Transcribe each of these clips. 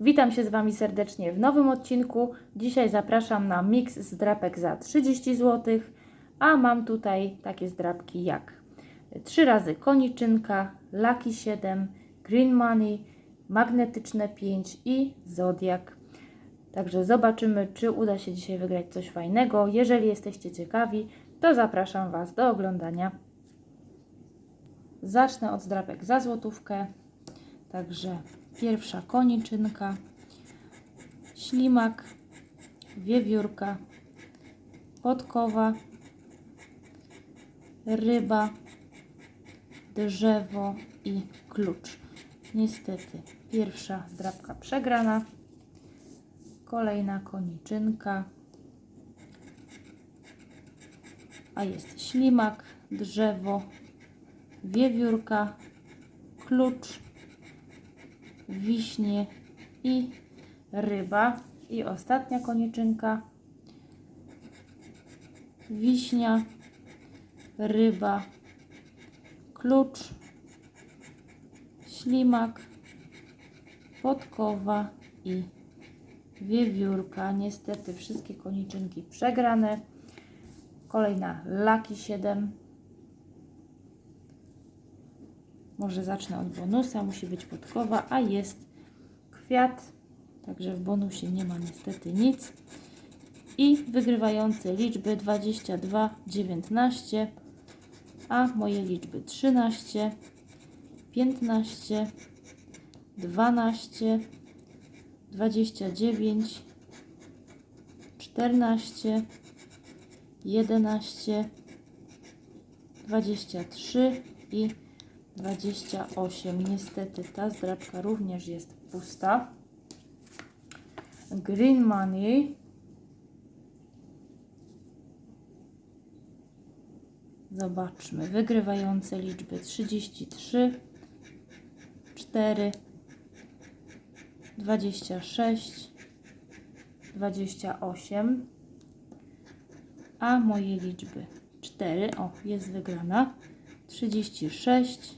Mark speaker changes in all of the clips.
Speaker 1: Witam się z Wami serdecznie w nowym odcinku. Dzisiaj zapraszam na miks zdrapek za 30 zł, a mam tutaj takie zdrapki jak 3 razy koniczynka, Lucky 7, Green Money, Magnetyczne 5 i Zodiak. Także zobaczymy, czy uda się dzisiaj wygrać coś fajnego. Jeżeli jesteście ciekawi, to zapraszam Was do oglądania. Zacznę od zdrapek za złotówkę. Także pierwsza koniczynka, ślimak, wiewiórka, podkowa, ryba, drzewo i klucz. Niestety pierwsza zdrapka przegrana. Kolejna koniczynka. A jest ślimak, drzewo, wiewiórka, klucz, wiśnie i ryba. I ostatnia koniczynka. Wiśnia, ryba, klucz, ślimak, podkowa i wiewiórka. Niestety wszystkie koniczynki przegrane. Kolejna Lucky 7. Może zacznę od bonusa. Musi być podkowa, a jest kwiat. Także w bonusie nie ma niestety nic. I wygrywające liczby 22, 19, a moje liczby 13, 15, 12, 29, 14, 11, 23 i 28. Niestety ta zdrabka również jest pusta. Green Money. Zobaczmy. Wygrywające liczby 33, 4, 26, 28, a moje liczby 4, o jest wygrana, 36,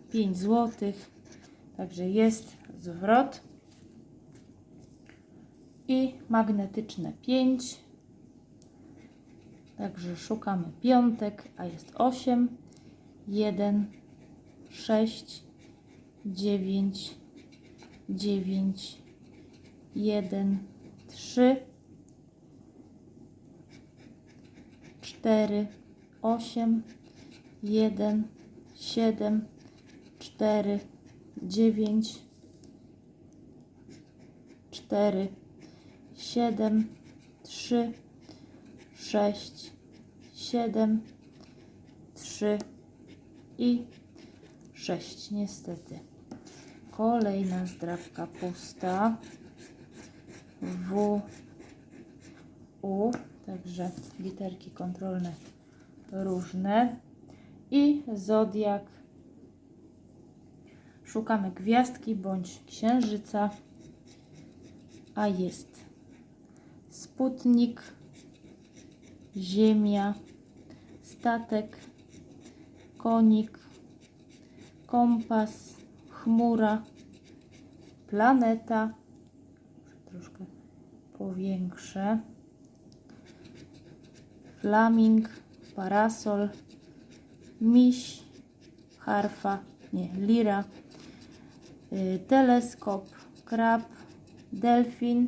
Speaker 1: 5 zł. Także jest zwrot. I magnetyczne 5. Także szukamy piątek, a jest 8, 1, 6, 9, 9, 1, 3, 4, 8, 1, 7, 4, 9, 4, 7, 3, 6, 7, 3 i 6. Niestety. Kolejna zdrawka pusta. W, U, także literki kontrolne różne. I zodiak. Szukamy gwiazdki bądź księżyca. A jest Sputnik, Ziemia, statek, konik, kompas, chmura, planeta. Troszkę powiększę. Flaming, parasol, miś, harfa, nie, lira, teleskop, krab, delfin,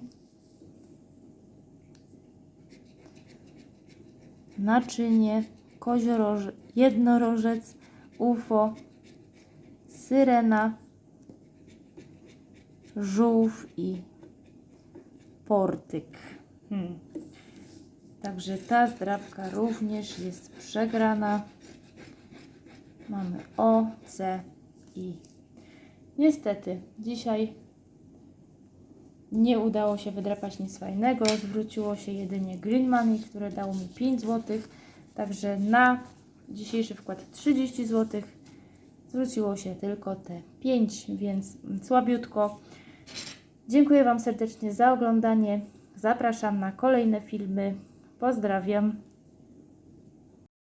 Speaker 1: naczynie, koziorożec, jednorożec, UFO, syrena, żółw i portyk. Hmm. Także ta zdrabka również jest przegrana. Mamy O, C i niestety dzisiaj Nie udało się wydrapać nic fajnego. Zwróciło się jedynie Green Money, które dało mi 5 zł. Także na dzisiejszy wkład 30 zł zwróciło się tylko te 5, więc słabiutko. Dziękuję Wam serdecznie za oglądanie. Zapraszam na kolejne filmy. Pozdrawiam.